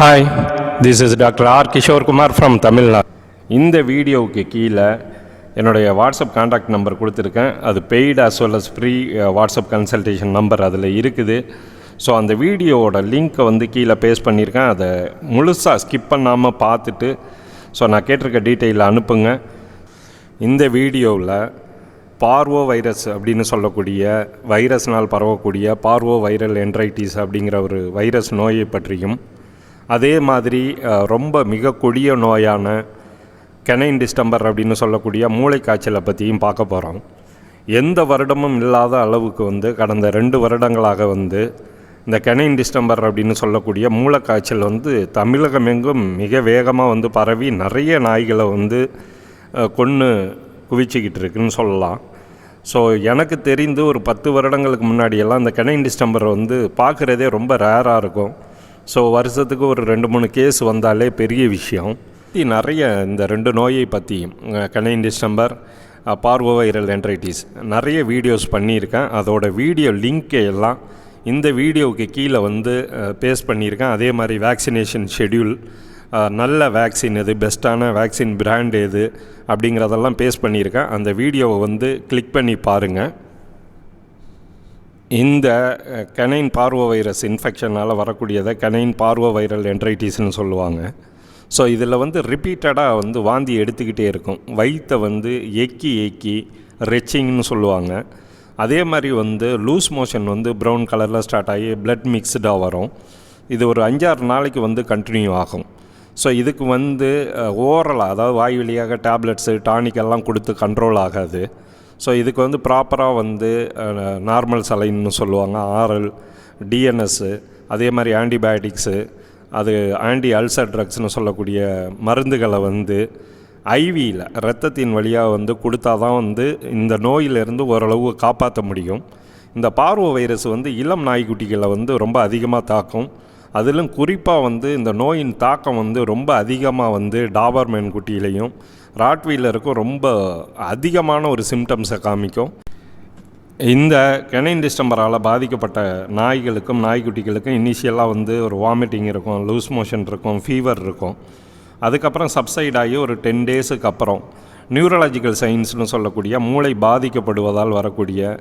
Hi this is doctor R Kishorkumar from Tamil Nadu இந்த வீடியோவுக்கு கீழே என்னுடைய வாட்ஸ்அப் காண்டாக்ட் நம்பர் கொடுத்துருக்கேன். அது paid as well as free WhatsApp consultation number அதில் இருக்குது. ஸோ அந்த வீடியோவோட லிங்க்கை வந்து கீழே பேஸ்ட் பண்ணியிருக்கேன். அதை முழுசாக ஸ்கிப் பண்ணாமல் பார்த்துட்டு ஸோ நான் கேட்டிருக்க டீட்டெயிலில் அனுப்புங்க. இந்த வீடியோவில் பார்வோ வைரஸ் அப்படின்னு சொல்லக்கூடிய வைரஸ்னால் பரவக்கூடிய பார்வோ வைரல் என்ட்ரைட்டிஸ் அப்படிங்கிற ஒரு வைரஸ் நோயை பற்றியும் அதே மாதிரி ரொம்ப மிக கொடிய நோயான கெனைன் டிஸ்டம்பர் அப்படின்னு சொல்லக்கூடிய மூளைக்காய்ச்சலை பற்றியும் பார்க்க போகிறோம் எந்த வருடமும் இல்லாத அளவுக்கு வந்து கடந்த ரெண்டு வருடங்களாக வந்து இந்த கெனைன் டிஸ்டம்பர் அப்படின்னு சொல்லக்கூடிய மூளைக்காய்ச்சல் வந்து தமிழகமெங்கும் மிக வேகமாக வந்து பரவி நிறைய நாய்களை வந்து கொன்று குவிச்சிக்கிட்டு இருக்குன்னு சொல்லலாம். ஸோ எனக்கு தெரிந்து ஒரு பத்து வருடங்களுக்கு முன்னாடியெல்லாம் இந்த கெனைன் டிஸ்டம்பர் வந்து பார்க்குறதே ரொம்ப ரேராக இருக்கும். ஸோ வருஷத்துக்கு ஒரு ரெண்டு மூணு கேஸ் வந்தாலே பெரிய விஷயம். நிறைய இந்த ரெண்டு நோயை பற்றியும் canine distemper parvo viral enteritis நிறைய வீடியோஸ் பண்ணியிருக்கேன். அதோட வீடியோ லிங்க்கை எல்லாம் இந்த வீடியோவுக்கு கீழே வந்து பேஸ்ட் பண்ணியிருக்கேன். அதே மாதிரி வேக்சினேஷன் ஷெட்யூல் நல்ல வேக்சின் எது பெஸ்ட்டான வேக்சின் பிராண்ட் எது அப்படிங்கிறதெல்லாம் பேஸ்ட் பண்ணியிருக்கேன். அந்த வீடியோவை வந்து கிளிக் பண்ணி பாருங்கள் இந்த கெனைன் பார்வோ வைரஸ் இன்ஃபெக்ஷனால் வரக்கூடியதை கெனைன் பார்வோ வைரல் என்ட்ரைட்டிஸ்னு சொல்லுவாங்க. ஸோ இதில் வந்து ரிப்பீட்டடாக வந்து வாந்தி எடுத்துக்கிட்டே இருக்கும். வயிற்றை வந்து எக்கி எக்கி ரெச்சிங்னு சொல்லுவாங்க. அதே மாதிரி வந்து லூஸ் மோஷன் வந்து ப்ரௌன் கலரில் ஸ்டார்ட் ஆகி பிளட் மிக்ஸ்டாக வரும். இது ஒரு அஞ்சாறு நாளைக்கு வந்து கண்டினியூ ஆகும். ஸோ இதுக்கு வந்து ஓரலாக அதாவது வாய் வழியாக டேப்லெட்ஸு டானிக் எல்லாம் கொடுத்து கண்ட்ரோல் ஆகாது. ஸோ இதுக்கு வந்து ப்ராப்பராக வந்து நார்மல் சலைன்னு சொல்லுவாங்க ஆர்எல் டிஎன்எஸ்ஸு அதே மாதிரி ஆன்டிபயோட்டிக்ஸு அது ஆன்டி அல்சர் ட்ரக்ஸ்னு சொல்லக்கூடிய மருந்துகளை வந்து ஐவியில் ரத்தத்தின் வழியாக வந்து கொடுத்தா தான் வந்து இந்த நோயிலிருந்து ஓரளவு காப்பாற்ற முடியும். இந்த பார்வை வைரஸ் வந்து இளம் நாய்க்குட்டிகளை வந்து ரொம்ப அதிகமாக தாக்கும். அதிலும் குறிப்பாக வந்து இந்த நோயின் தாக்கம் வந்து ரொம்ப அதிகமாக வந்து டாபர்மேன் குட்டியிலையும் ராட்வீலருக்கும் ரொம்ப அதிகமான ஒரு சிம்டம்ஸை காமிக்கும். இந்த கெனைன் டிஸ்டம்பரால் பாதிக்கப்பட்ட நாய்களுக்கும் நாய்க்குட்டிகளுக்கும் இனிஷியலாக வந்து ஒரு வாமிட்டிங் இருக்கும் லூஸ் மோஷன் இருக்கும் ஃபீவர் இருக்கும். அதுக்கப்புறம் சப்சைட் ஆகி ஒரு டென் டேஸுக்கு அப்புறம் நியூரலாஜிக்கல் சயின்ஸ்னு சொல்லக்கூடிய மூளை பாதிக்கப்படுவதால் வரக்கூடிய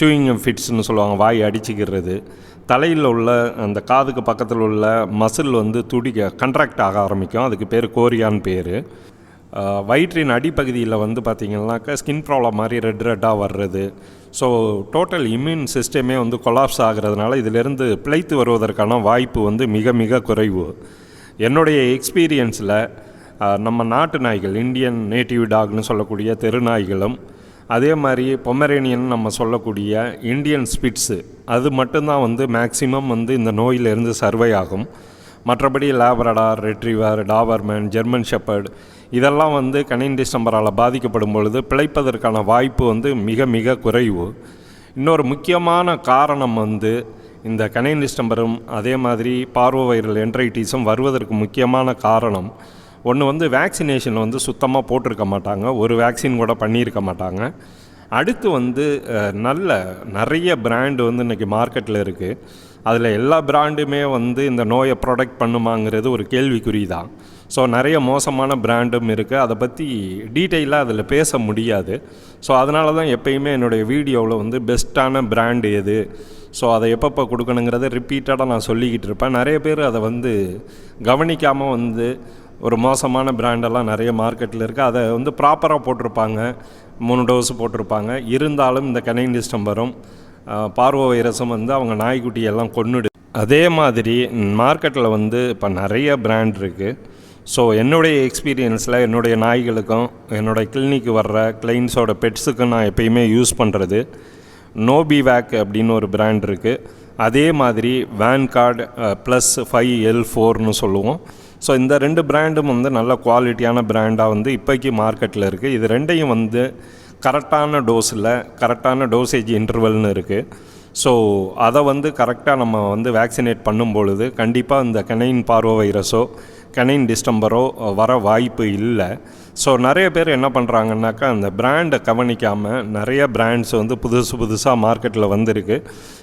சூயிங் ஃபிட்ஸ்னு சொல்லுவாங்க வாய் அடிச்சுக்கிறது. தலையில் உள்ள அந்த காதுக்கு பக்கத்தில் உள்ள மசில் வந்து துடிக்க கண்ட்ராக்ட் ஆக ஆரம்பிக்கும். அதுக்கு பேர் கோரியான் பேர். வயிற்றின் அடிப்பகுதியில் வந்து பார்த்திங்கனாக்கா ஸ்கின் ப்ராப்ளம் மாதிரி ரெட் ரெட்டாக வர்றது. ஸோ டோட்டல் இம்யூன் சிஸ்டமே வந்து கொலாப்ஸ் ஆகிறதுனால இதிலிருந்து பிழைத்து வருவதற்கான வாய்ப்பு வந்து மிக மிக குறைவு. என்னுடைய எக்ஸ்பீரியன்ஸில் நம்ம நாட்டு நாய்கள் இந்தியன் நேட்டிவ் டாக்னு சொல்லக்கூடிய தெரு நாய்களும் அதே மாதிரி பொமரேனியன் நம்ம சொல்லக்கூடிய இந்தியன் ஸ்பிட்ஸு அது மட்டும்தான் வந்து மேக்சிமம் வந்து இந்த நோயிலிருந்து சர்வை ஆகும். மற்றபடி Labrador retriever Doberman German shepherd இதெல்லாம் வந்து கனைன் டிஸ்டம்பரால் பாதிக்கப்படும் பொழுது பிழைப்பதற்கான வாய்ப்பு வந்து மிக மிக குறைவு. இன்னொரு முக்கியமான காரணம் வந்து இந்த கனைன் டிஸ்டம்பரும் அதே மாதிரி பார்வை வைரல் என்ட்ரைட்டிஸும் வருவதற்கு முக்கியமான காரணம். ஒன்று வந்து வேக்சினேஷன் வந்து சுத்தமாக போட்டிருக்க மாட்டாங்க. ஒரு வேக்சின் கூட பண்ணியிருக்க மாட்டாங்க. அடுத்து வந்து நல்ல நிறைய பிராண்டு வந்து இன்றைக்கி மார்க்கெட்டில் இருக்குது அதில் எல்லா பிராண்டுமே வந்து இந்த நோயை ப்ரொடெக்ட் பண்ணுமாங்கிறது ஒரு கேள்விக்குறி தான் ஸோ நிறைய மோசமான பிராண்டும் இருக்குது அதை பற்றி டீட்டெயிலாக அதில் பேச முடியாது. ஸோ அதனால தான் எப்பயுமே என்னுடைய வீடியோவில் வந்து பெஸ்ட்டான பிராண்டு எது? ஸோ அதை எப்பப்போ கொடுக்கணுங்கிறத ரிப்பீட்டடாக நான் சொல்லிக்கிட்டு இருப்பேன். நிறைய பேர் அதை வந்து கவனிக்காமல் வந்து ஒரு மோசமான பிராண்டெல்லாம் நிறைய மார்க்கெட்டில் இருக்குது அதை வந்து ப்ராப்பராக போட்டிருப்பாங்க. மூணு டோஸ் போட்டிருப்பாங்க. இருந்தாலும் இந்த கனெக்டிஸ்டம் டிஸ்டம்பரும் பார்வோ வைரஸும் வந்து அவங்க நாய்க்குட்டியெல்லாம் கொன்னுடு. அதே மாதிரி மார்க்கெட்டில் வந்து இப்போ நிறைய பிராண்ட் இருக்குது ஸோ என்னுடைய எக்ஸ்பீரியன்ஸில் என்னுடைய நாய்களுக்கும் என்னுடைய கிளினிக்கு வர்ற கிளைண்ட்ஸோட பெட்ஸுக்கும் நான் எப்பயுமே யூஸ் பண்ணுறது நோபிவேக் அப்படின்னு ஒரு பிராண்ட் இருக்குது அதே மாதிரி Vanguard plus five L ஃபோர்னு சொல்லுவோம். ஸோ இந்த ரெண்டு பிராண்டும் வந்து நல்ல குவாலிட்டியான பிராண்டாக வந்து இப்போக்கி மார்க்கெட்டில் இருக்குது இது ரெண்டையும் வந்து கரெக்டான டோஸில் கரெக்டான டோசேஜ் இன்டர்வல்னு இருக்குது ஸோ அதை வந்து கரெக்டாக நம்ம வந்து வேக்சினேட் பண்ணும் பொழுது கண்டிப்பாக இந்த கெனைன் பார்வோ வைரஸோ கெனைன் டிஸ்டம்பரோ வர வாய்ப்பு இல்லை. ஸோ நிறைய பேர் என்ன பண்ணுறாங்கன்னாக்கா அந்த பிராண்டை கவனிக்காமல் நிறைய பிராண்ட்ஸ் வந்து புதுசு புதுசாக மார்க்கெட்டில் வந்திருக்கு.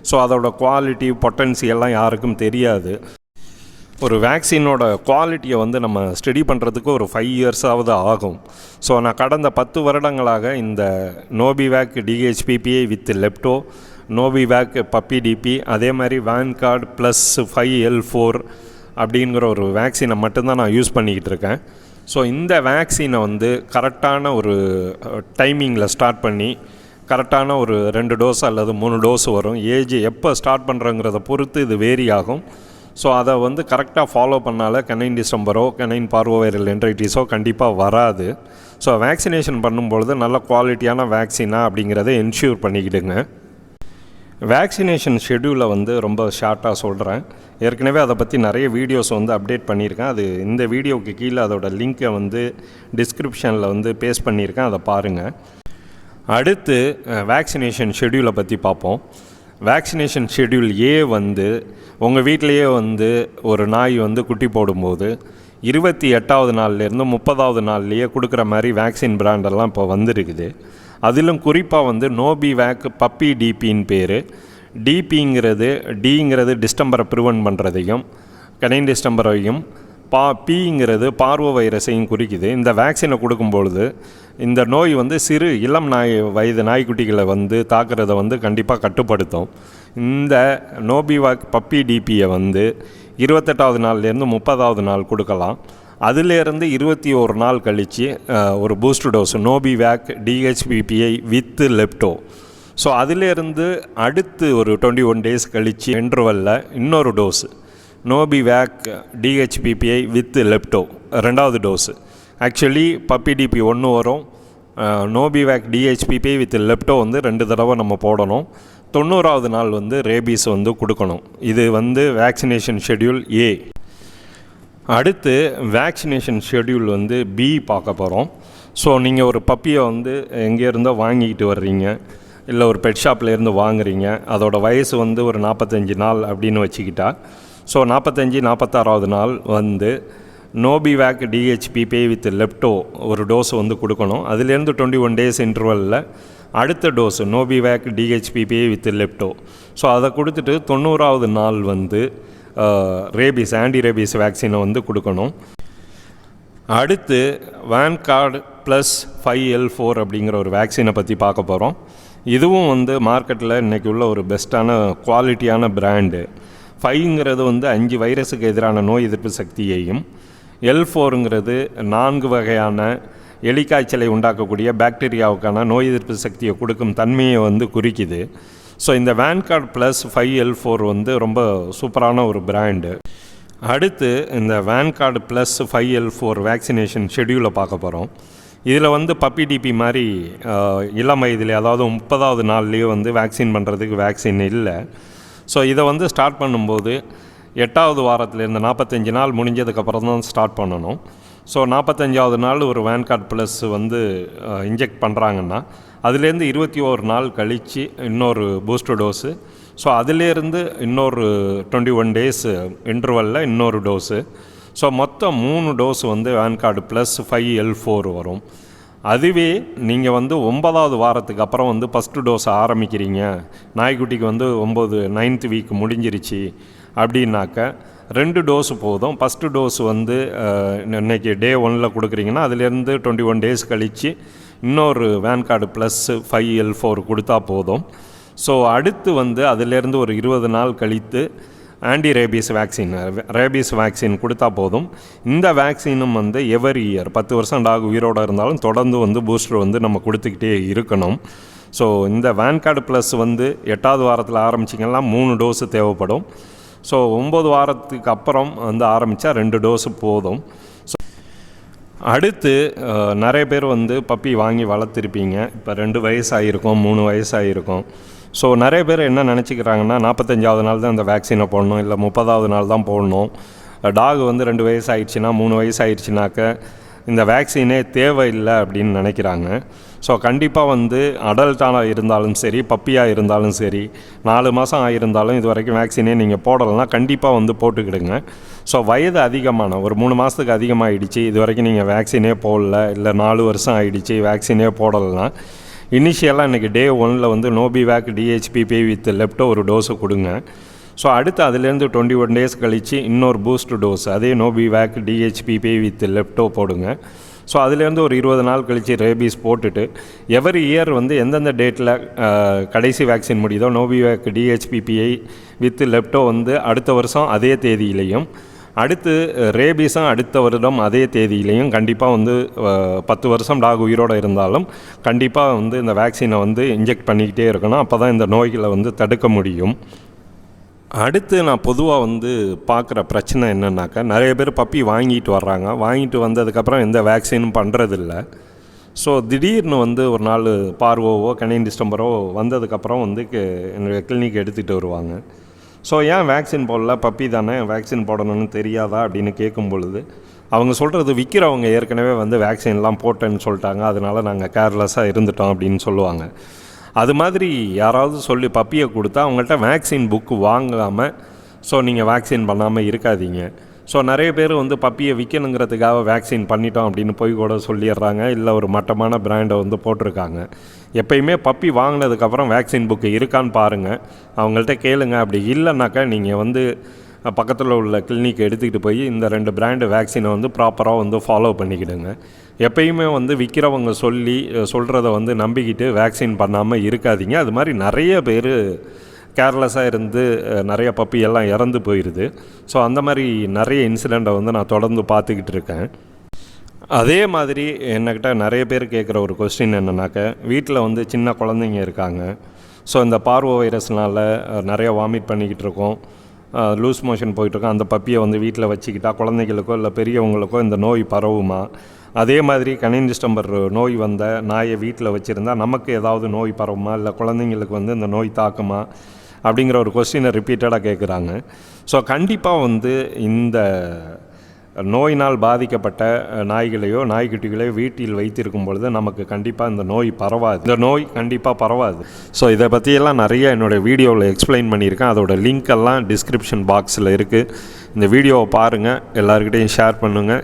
ஸோ அதோட குவாலிட்டி பொட்டன்சி எல்லாம் யாருக்கும் தெரியாது. ஒரு வேக்சினோட குவாலிட்டியை வந்து நம்ம ஸ்டடி பண்ணுறதுக்கு ஒரு ஃபைவ் இயர்ஸாவது ஆகும். ஸோ நான் கடந்த பத்து வருடங்களாக இந்த Nobivac DHPPi with lepto Nobivac puppy DP அதே மாதிரி Vanguard plus five L four அப்படிங்கிற ஒரு வேக்சினை மட்டும்தான் நான் யூஸ் பண்ணிக்கிட்டு இருக்கேன். ஸோ இந்த வேக்சினை வந்து கரெக்டான ஒரு டைமிங்கில் ஸ்டார்ட் பண்ணி கரெக்டான ஒரு ரெண்டு டோஸ் அல்லது மூணு டோஸ் வரும். ஏஜ் எப்போ ஸ்டார்ட் பண்ணுறங்கிறத பொறுத்து இது வேரி ஆகும். ஸோ அதை வந்து கரெக்டாக ஃபாலோ பண்ணால கனைன் டிசம்பரோ கனைன் பார்வோவைரல் என்ட்ரைட்டிஸோ கண்டிப்பாக வராது. ஸோ வேக்சினேஷன் பண்ணும்பொழுது நல்ல குவாலிட்டியான வேக்சினா அப்படிங்கிறத என்ஷூர் பண்ணிக்கிடுங்க. வேக்சினேஷன் ஷெடியூலை வந்து ரொம்ப ஷார்ட்டாக சொல்கிறேன் ஏற்கனவே அதை பற்றி நிறைய வீடியோஸ் வந்து அப்டேட் பண்ணியிருக்கேன். அது இந்த வீடியோவுக்கு கீழே அதோட லிங்க்கை வந்து டிஸ்கிரிப்ஷனில் வந்து பேஸ்ட் பண்ணியிருக்கேன். அதை பாருங்கள் அடுத்து வேக்சினேஷன் ஷெடியூலை பற்றி பார்ப்போம். வேக்சினேஷன் ஷெடியூல் ஏ வந்து உங்கள் வீட்டிலையே வந்து ஒரு நாய் வந்து குட்டி போடும்போது இருபத்தி எட்டாவது நாள்லேருந்து முப்பதாவது நாள்லேயே கொடுக்குற மாதிரி வேக்சின் பிராண்டெல்லாம் இப்போ வந்துருக்குது. அதிலும் குறிப்பாக வந்து நோபி வேக் பப்பி டிபின்னு பேர். டிபிங்கிறது டிங்கிறது டிஸ்டம்பரை ப்ரிவென்ட் பண்ணுறதையும் கனைன் டிஸ்டம்பரையும் பா பிங்கிறது பார்வோ வைரஸையும் குறிக்குது. இந்த வேக்சினை கொடுக்கும்பொழுது இந்த நோய் வந்து சிறு இளம் நாய் வயது நாய்க்குட்டிகளை வந்து தாக்குறத வந்து கண்டிப்பாக கட்டுப்படுத்தும். இந்த நோபிவாக் பப்பி டிபியை வந்து இருபத்தெட்டாவது நாள்லேருந்து முப்பதாவது நாள் கொடுக்கலாம். அதிலேருந்து இருபத்தி ஒரு நாள் கழித்து ஒரு boost dose Nobivac DHPPi with lepto. So அதிலேருந்து அடுத்து ஒரு டுவெண்ட்டி ஒன் டேஸ் கழித்து இன்டர்வலில் இன்னொரு dose Nobivac DHPPi with lepto ரெண்டாவது டோஸு. ஆக்சுவலி பப்பி டிபி ஒன்று வரும். நோபிவேக் டிஹெச்பிபி வித் லெப்டோ வந்து ரெண்டு தடவை நம்ம போடணும். தொண்ணூறாவது நாள் வந்து ரேபீஸ் வந்து கொடுக்கணும். இது வந்து வேக்சினேஷன் ஷெட்யூல் ஏ அடுத்து வேக்சினேஷன் ஷெட்யூல் வந்து பி பார்க்க போகிறோம் ஸோ நீங்கள் ஒரு பப்பியை வந்து எங்கேருந்தோ வாங்கிக்கிட்டு வர்றீங்க. இல்லை ஒரு பெட் ஷாப்லேருந்து வாங்குறீங்க. அதோட வயசு வந்து ஒரு நாற்பத்தஞ்சு நாள் அப்படின்னு வச்சுக்கிட்டா. ஸோ நாற்பத்தஞ்சு நாற்பத்தாறாவது நாள் வந்து நோபிவேக் டிஹெச்பிபே வித் லெப்டோ ஒரு டோஸ் வந்து கொடுக்கணும். அதுலேருந்து டுவெண்ட்டி ஒன் டேஸ் இன்டர்வலில் அடுத்த dose Nobivac DHPPi with lepto so அதை கொடுத்துட்டு தொண்ணூறாவது நாள் வந்து ரேபிஸ் ஆன்டி ரேபிஸ் வேக்சினை வந்து கொடுக்கணும். அடுத்து Vanguard plus five L four அப்படிங்கிற ஒரு வேக்சினை பற்றி பார்க்க போகிறோம் இதுவும் வந்து மார்க்கெட்டில் இன்றைக்கி உள்ள ஒரு பெஸ்ட்டான குவாலிட்டியான பிராண்டு ஃபைங்கிறது வந்து அஞ்சு வைரஸுக்கு எதிரான நோய் எதிர்ப்பு சக்தியையும் எல் ஃபோருங்கிறது நான்கு வகையான எலிக்காய்ச்சலை உண்டாக்கக்கூடிய பாக்டீரியாவுக்கான நோய் எதிர்ப்பு சக்தியை கொடுக்கும் தன்மையை வந்து குறிக்குது. ஸோ இந்த Vanguard plus five L four வந்து ரொம்ப சூப்பரான ஒரு பிராண்டு அடுத்து இந்த Vanguard plus five L four vaccination ஷெடியூலை பார்க்க போகிறோம் இதில் வந்து பப்பி டிபி மாதிரி இளம் வயதில் அதாவது முப்பதாவது நாள்லேயே வந்து வேக்சின் பண்ணுறதுக்கு வேக்சின் இல்லை. ஸோ இதை வந்து ஸ்டார்ட் பண்ணும்போது எட்டாவது வாரத்துலேருந்து நாற்பத்தஞ்சு நாள் முடிஞ்சதுக்கப்புறம் தான் ஸ்டார்ட் பண்ணணும். ஸோ நாற்பத்தஞ்சாவது நாள் ஒரு வேன் கார்ட் ப்ளஸ் வந்து இன்ஜெக்ட் பண்ணுறாங்கன்னா அதுலேருந்து இருபத்தி ஓரு நாள் கழித்து இன்னொரு பூஸ்டர் டோஸு ஸோ அதிலேருந்து இன்னொரு டுவெண்ட்டி ஒன் டேஸ் இன்டர்வலில் இன்னொரு டோஸு ஸோ மொத்தம் மூணு டோஸ் வந்து Vanguard plus five L four வரும். அதுவே நீங்கள் வந்து ஒன்பதாவது வாரத்துக்கு அப்புறம் வந்து ஃபஸ்ட்டு டோஸ் ஆரம்பிக்கிறீங்க. நாய்க்குட்டிக்கு வந்து ஒம்பது நைன்த் வீக் முடிஞ்சிருச்சு. அப்படின்னாக்க ரெண்டு டோஸ் போதும். ஃபஸ்ட்டு டோஸ் வந்து இன்றைக்கி இன்னைக்கு டே ஒனில் கொடுக்குறீங்கன்னா அதுலேருந்து டுவெண்ட்டி ஒன் டேஸ் கழித்து இன்னொரு Vanguard plus five L four கொடுத்தா போதும். ஸோ அடுத்து வந்து அதிலேருந்து ஒரு இருபது நாள் கழித்து anti rabies vaccine rabies vaccine கொடுத்தா போதும். இந்த வேக்சினும் வந்து எவரி இயர் பத்து வருஷம் டாக் உயிரோடு இருந்தாலும் தொடர்ந்து வந்து பூஸ்டர் வந்து நம்ம கொடுத்துக்கிட்டே இருக்கணும். ஸோ இந்த வேன் கார்டு ப்ளஸ் வந்து எட்டாவது வாரத்தில் ஆரம்பிச்சிங்கன்னா மூணு டோஸு தேவைப்படும். ஸோ ஒம்பது வாரத்துக்கு அப்புறம் வந்து ஆரம்பித்தா ரெண்டு டோஸு போதும். ஸோ அடுத்து நிறைய பேர் வந்து பப்பி வாங்கி வளர்த்துருப்பீங்க. இப்போ ரெண்டு வயசாகிருக்கும் மூணு வயசாகிருக்கும் ஸோ நிறைய பேர் என்ன நினச்சிக்கிறாங்கன்னா நாற்பத்தஞ்சாவது நாள் தான் இந்த வேக்சினை போடணும் இல்லை முப்பதாவது நாள் தான் போடணும். டாக் வந்து ரெண்டு வயசு ஆயிடுச்சுன்னா மூணு வயசு ஆயிடுச்சுனாக்க இந்த வேக்சினே தேவையில்லை அப்படின்னு நினைக்கிறாங்க. ஸோ கண்டிப்பாக வந்து அடல்ட்டாக இருந்தாலும் சரி பப்பியாக இருந்தாலும் சரி நாலு மாதம் ஆகியிருந்தாலும் இது வரைக்கும் வேக்சினே நீங்கள் போடலைன்னா கண்டிப்பாக வந்து போட்டுக்கிடுங்க. ஸோ வயது அதிகமான ஒரு மூணு மாதத்துக்கு அதிகமாகிடுச்சு இது வரைக்கும் நீங்கள் வேக்சினே போடல இல்லை நாலு வருஷம் ஆகிடுச்சு வேக்சினே போடலைன்னா இனிஷியலாக இன்றைக்கி டே ஒனில் வந்து நோபிவேக் டிஹெச்பிபி வித் லெப்டோ ஒரு டோஸு கொடுங்க. ஸோ அடுத்து அதுலேருந்து டுவெண்ட்டி ஒன் டேஸ் கழித்து இன்னொரு பூஸ்ட் டோஸ் அதே நோபிவேக் டிஹெச்பிபி வித் லெப்டோ போடுங்க. ஸோ அதுலேருந்து ஒரு இருபது நாள் கழித்து ரேபீஸ் போட்டுட்டு எவரி இயர் வந்து எந்தெந்த டேட்டில் கடைசி வேக்சின் முடியுதோ நோபிவேக் டிஹெச்பிபிஐ வித் லெப்டோ வந்து அடுத்த வருஷம் அதே தேதியிலையும் அடுத்து ரேபீஸும் அடுத்த வருடம் அதே தேதியிலையும் கண்டிப்பாக வந்து பத்து வருஷம் டாக் உயிரோடு இருந்தாலும் கண்டிப்பாக வந்து இந்த வேக்சினை வந்து இன்ஜெக்ட் பண்ணிக்கிட்டே இருக்கணும். அப்போ தான் இந்த நோய்களை வந்து தடுக்க முடியும். அடுத்து நான் பொதுவாக வந்து பார்க்குற பிரச்சனை என்னென்னாக்கா நிறைய பேர் பப்பி வாங்கிட்டு வர்றாங்க. வாங்கிட்டு வந்ததுக்கப்புறம் எந்த வேக்சினும் பண்ணுறதில்ல ஸோ திடீர்னு வந்து ஒரு நாள் பார்வோவோ கனியன் டிஸ்டம்பரோ வந்ததுக்கப்புறம் வந்து கே- என்னுடைய கிளினிக் எடுத்துகிட்டு வருவாங்க. ஸோ ஏன் வேக்சின் போடல? பப்பி தானே? வேக்சின் போடணும்னு தெரியாதா? அப்படின்னு கேட்கும் பொழுது அவங்க சொல்கிறது விற்கிறவங்க ஏற்கனவே வந்து வேக்சின்லாம் போட்டேன்னு சொல்லிட்டாங்க. அதனால நாங்கள் கேர்லெஸ்ஸாக இருந்துட்டோம் அப்படின்னு சொல்லுவாங்க. அது மாதிரி யாராவது சொல்லி பப்பியை கொடுத்தா அவங்கள்ட்ட வேக்சின் புக்கு வாங்காமல் ஸோ நீங்கள் வேக்சின் பண்ணாமல் இருக்காதீங்க. ஸோ நிறைய பேர் வந்து பப்பியை விற்கணுங்கிறதுக்காக வேக்சின் பண்ணிட்டோம் அப்படின்னு போய் கூட சொல்லிடுறாங்க. இல்லை ஒரு மட்டமான பிராண்டை வந்து போட்டிருக்காங்க. எப்பயுமே பப்பி வாங்கினதுக்கப்புறம் வேக்சின் புக்கு இருக்கான்னு பாருங்கள் அவங்கள்ட்ட கேளுங்க. அப்படி இல்லைனாக்கா நீங்கள் வந்து பக்கத்தில் உள்ள கிளினிக் எடுத்துக்கிட்டு போய் இந்த ரெண்டு பிராண்டு வேக்சினை வந்து ப்ராப்பராக வந்து ஃபாலோ பண்ணிக்கிடுங்க. எப்பயுமே வந்து விற்கிறவங்க சொல்லி சொல்கிறத வந்து நம்பிக்கிட்டு வேக்சின் பண்ணாமல் இருக்காதீங்க. அது மாதிரி நிறைய பேர் கேர்லெஸ்ஸாக இருந்து நிறைய பப்பி எல்லாம் இறந்து போயிடுது ஸோ அந்த மாதிரி நிறைய இன்சிடெண்ட்டை வந்து நான் தொடர்ந்து பார்த்துக்கிட்டு இருக்கேன். அதே மாதிரி என்கிட்ட நிறைய பேர் கேட்குற ஒரு கொஸ்டின் என்னன்னாக்க வீட்டில் வந்து சின்ன குழந்தைங்க இருக்காங்க. ஸோ இந்த பார்வோ வைரஸ்னால் நிறைய வாமிட் பண்ணிக்கிட்டு இருக்கோம். லூஸ் மோஷன் போயிட்டுருக்கோம் அந்த பப்பியை வந்து வீட்டில் வச்சுக்கிட்டா குழந்தைகளுக்கோ இல்லை பெரியவங்களுக்கோ இந்த நோய் பரவுமா? அதே மாதிரி கனின் டிஸ்டம்பர் நோய் வந்த நாயை வீட்டில் வச்சுருந்தா நமக்கு ஏதாவது நோய் பரவுமா? இல்லை குழந்தைங்களுக்கு வந்து இந்த நோய் தாக்குமா? அப்படிங்கிற ஒரு கொஸ்டினை ரிப்பீட்டடாக கேட்குறாங்க ஸோ கண்டிப்பாக வந்து இந்த நோயினால் பாதிக்கப்பட்ட நாய்களையோ நாய்க்குட்டிகளையோ வீட்டில் வைத்திருக்கும் பொழுது நமக்கு கண்டிப்பாக இந்த நோய் பரவாது. இந்த நோய் கண்டிப்பாக பரவாது. ஸோ இதை பற்றியெல்லாம் நிறைய என்னோடய வீடியோவில் எக்ஸ்பிளைன் பண்ணியிருக்கேன். அதோட லிங்க் எல்லாம் டிஸ்கிரிப்ஷன் பாக்ஸில் இருக்குது இந்த வீடியோவை பாருங்கள் எல்லாருக்கிட்டையும் ஷேர் பண்ணுங்கள்